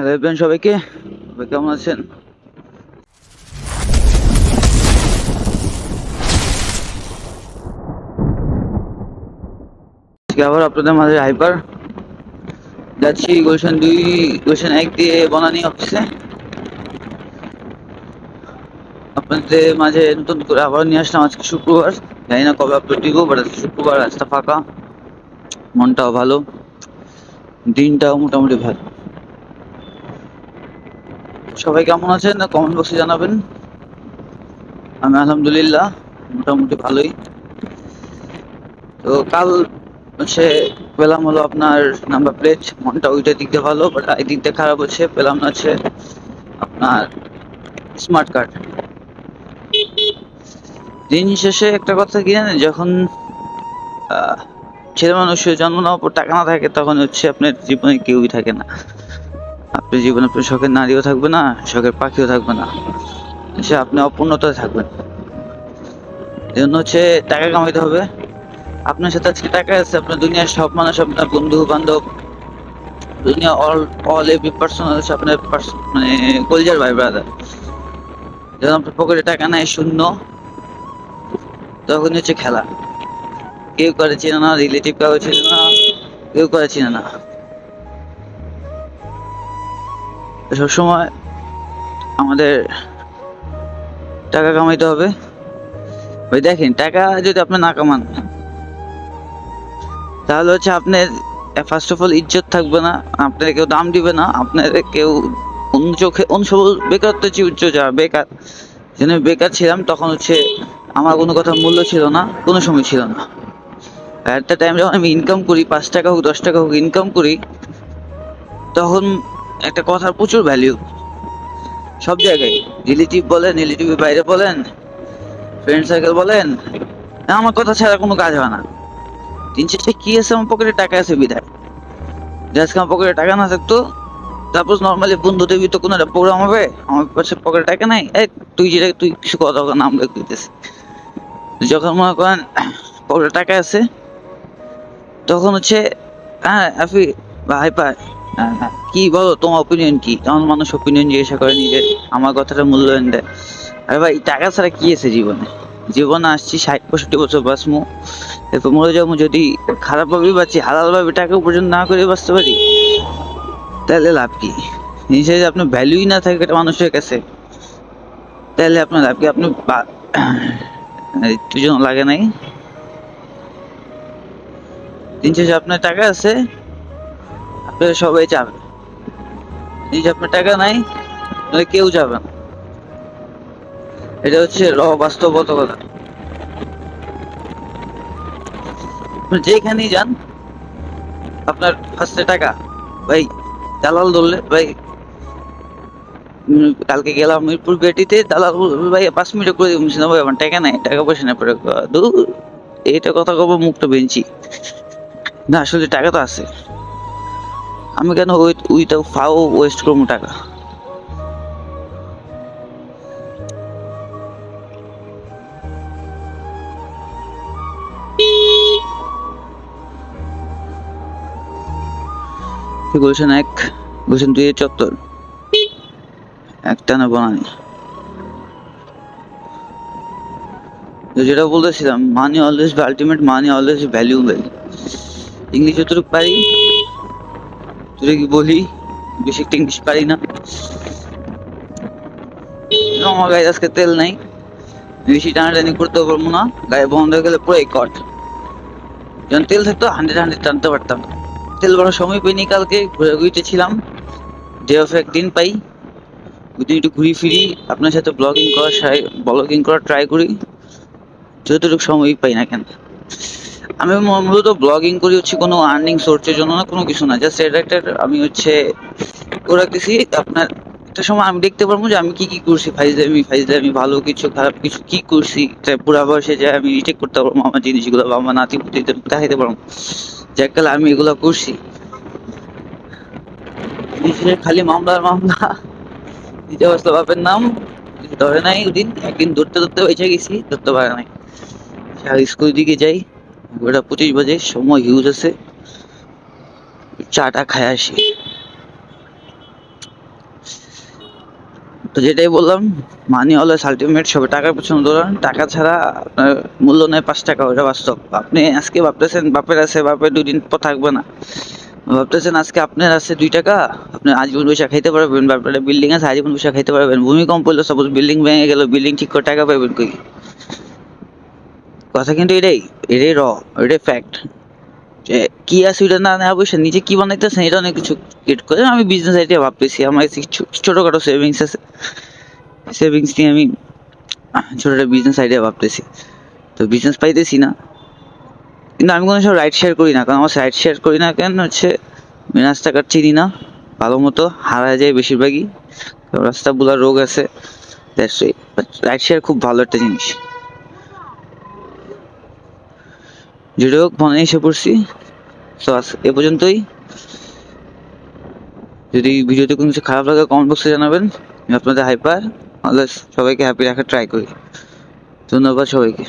Hello সবাইকে? সবাই কেমন আছেন? আবার আপনাদের মাঝে হাইপার যাচ্ছি গুলশান দুই গুলশান এক দিয়ে বনানি অফিসে আপনাদের মাঝে নতুন করে আবার নিয়ে আসলাম আজকে শুক্রবার। জানি না কবে আপলোড দিব বাট আজকে শুক্রবার, রাস্তা ফাঁকা। মনটাও ভালো। দিনটাও মোটামুটি ভালো। সবাই কেমন আছেন? কমেন্ট বক্সে জানাবেন। আমি আলহামদুলিল্লাহ মোটামুটি ভালোই। তো কাল সে পেলাম হলো আপনার নাম্বার প্লেট মনটা ওইটা দিক দিয়ে ভালো বাট এই দিক দিয়ে খারাপ হচ্ছে, পেলাম না হচ্ছে আপনার স্মার্ট কার্ড দিন শেষে একটা কথা কি জানেন? যখন ছেলে মানুষের জন্ম নেওয়ার পর টাকা না থাকে, তখন হচ্ছে আপনার জীবনে কেউই থাকে না। আপনার জীবনে আপনার শখের নারীও থাকবে না, শখের পাখিও থাকবে না। সে আপনি অপূর্ণতায় থাকবেন। এই জন্য হচ্ছে টাকা কামাইতে হবে। আপনার সাথে আজকে টাকা আছে, আপনার দুনিয়ার সব মানুষ, আপনার বন্ধু বান্ধব দুনিয়া অল অল এভরি পার্সন হচ্ছে আপনার মানে কলজার ভাই ব্রাদার যখন আপনার পকেটে টাকা নাই, শূন্য তখন হচ্ছে খেলা। কেউ করে চেনে না রিলেটিভ কাউ চেনে না, কেউ করে চেনে না। সবসময় আমাদের টাকা কামাইতে হবে। ওই দেখেন, টাকা যদি আপনি না কামান, তাহলে হচ্ছে আপনার ফার্স্ট অফ অল ইজ্জত থাকবে না, আপনার কেউ দাম দিবে না, আপনার কেউ অন্য চোখে, অন্য সব বেকারত্ব চেয়ে উচ্চ যাওয়া বেকার। যেন বেকার ছিলাম, তখন হচ্ছে আমার কোনো কথা মূল্য ছিল না, কোনো সময় ছিল না। একটা টাইম যখন আমি ইনকাম করি, পাঁচ টাকা হোক, দশ টাকা হোক ইনকাম করি, তখন একটা কথার প্রচুর ভ্যালিউ সব জায়গায়। রিলেটিভ বলেন রিলেটিভের বাইরে বলেন ফ্রেন্ড সার্কেল বলেন আমার কথা ছাড়া কোনো কাজ হয় না। দিন শেষে কি আছে আমার পকেটে টাকা আছে বিধায়। আজকে আমার পকেটে টাকা না থাকতো তারপর নর্মালি বন্ধুদের ভিতর কোনো একটা প্রোগ্রাম হবে আমার পাশে পকেটে টাকা নাই এই তুই যেটা তুই কিছু কথা নাম রেখে দিতেছি। যখন মনে করেন পকেটে টাকা আছে তখন হচ্ছে হ্যাঁ আফি ভাই হ্যাঁ, কি বলো, তোমার অপিনিয়ন কি? তখন মানুষ ওপিনিয়ন জিজ্ঞাসা করে নিজের আমার কথাটা মূল্যায়ন দেয়। আরে ভাই, টাকা ছাড়া কি আছে জীবনে? জীবনে আসছি ষাট, পঁয়ষট্টি বছর বাঁচমু এরপর মরে যাব যদি খারাপ ভাবে বাঁচি হালাল ভাবে টাকা উপার্জন না করে বাঁচতে পারি, তাহলে লাভ কি? নিজে যদি আপনার ভ্যালুই না থাকে একটা মানুষের কাছে, তাহলে আপনার লাভ কি? আপনি জন্য লাগে নাই? দিন শেষে আপনার টাকা আছে সবাই যাবে। নিজে আপনার টাকা নাই তাহলে কেউ যাবে না। এটা হচ্ছে র বাস্তবতা কথা যেখানেই যান, আপনার ফার্স্টে টাকা। ভাই, দালাল ধরলে, ভাই কালকে গেলাম মিরপুর গেটিতে, দালাল ভাই, পাঁচ মিনিট করে দিবো। না ভাই, আমার টাকা নাই, টাকা পয়সা নেই, পরে দূর। এইটা কথা কব, মুখটা বেঞ্চি না, আসলে টাকা তো আছে। আমি কেন ওইটা ফাও ওয়েস্ট করব টাকা? গুলশান এক? গুলশান দুই চত্বর। একটানা বানানি। তো যেটা বলতেছিলাম money always ultimate money always valuable English যতটুকু পারি। তোরে কি বলি? বেশি একটা ইংলিশ পারি না। আমার গায়ে আজকে তেল নাই। বেশি টানাটানি করতে পারব না। গায়ে বন্ধ হয়ে গেলে পুরো কট। যখন তেল থাকতো, হান্ড্রেড হান্ড্রেড টানতে পারতাম। তেল ভরার সময় পাইনি কালকে, ঘুরে ঘুরিতে ছিলাম। ডে অফ একদিন পাই। ওই দিন একটু ঘুরি ফিরি। আপনার সাথে ব্লগিং করা ব্লগিং করা ট্রাই করি। যতটুকু সময়ই পাই না কেন। আমি মূলত ব্লগিং করি হচ্ছে কোনো আর্নিং সোর্সের জন্য না, কোনো কিছু না। জাস্ট এটা আমি হচ্ছে করে রাখতেছি, আপনার একটা সময় আমি দেখতে পারব যে আমি কি কি করছি ফাইজলামি ফাইজলামি ভালো কিছু, খারাপ কিছু কি করছি পুরা বয়সে যে আমি রিটেক করতে পারব আমার জিনিসগুলো বা আমার নাতি দেখাইতে পারব। যে এককালে আমি এগুলো করছি। খালি মামলার মামলা। দিতে বসল বাপের নাম ধরে নাই ওদিন একদিন ধরতে ধরতে বেঁচে গেছি, ধরতে পারে নাই। আর স্কুল দিকে যাই। ওটা পঁচিশ বাজে, সময় হিউজ আছে। চাটা খায় আসি তো যেটাই বললাম মানি অলওয়েজ আলটিমেট সবে টাকার পেছনে দৌড়ান টাকা ছাড়া, আপনার মূল্য নেই পাঁচ টাকা, ওটা বাস্তব। আপনি আজকে ভাবতেছেন, বাপের আছে, বাপের দুই দিন পর থাকবে না। ভাবতেছেন আজকে আপনার আছে দুই টাকা, আপনি আজীবন পয়সা খাইতে পারবেন, বাপের বিল্ডিং আছে, আজীবন পয়সা খাইতে পারবেন। ভূমিকম্প হলো সাপোজ বিল্ডিং ভেঙে গেল বিল্ডিং ঠিক করে টাকা পাবেন কই? কথা কিন্তু এটাই এটাই র এটাই ফ্যাক্ট কি আছে ওটা না নেওয়া পয়সা, নিজে কি বানাইতেছেন এটা অনেক কিছু ক্রিয়েট করে। আমি বিজনেস আইডিয়া ভাবতেছি, আমার ছোটখাটো সেভিংস আছে। সেভিংস নিয়ে আমি ছোট একটা বিজনেস আইডিয়া ভাবতেছি। তো বিজনেস পাইতেছি না। কিন্তু আমি কোনো সব রাইড শেয়ার করি না, কারণ আমার রাইড শেয়ার করি না কেন হচ্ছে, আমি রাস্তাঘাট চিনি না, ভালো মতো হারা যায় বেশিরভাগই। রাস্তা বুলার রোগ আছে রাইড শেয়ার খুব ভালো একটা জিনিস। যেটা হোক এসে পড়ছি। তো আজ এ পর্যন্তই। যদি ভিডিওতে কোনো কিছু খারাপ লাগে কমেন্ট বক্সে জানাবেন। আপনাদের হাইপার সবাইকে হ্যাপি রাখার ট্রাই করি। ধন্যবাদ সবাইকে।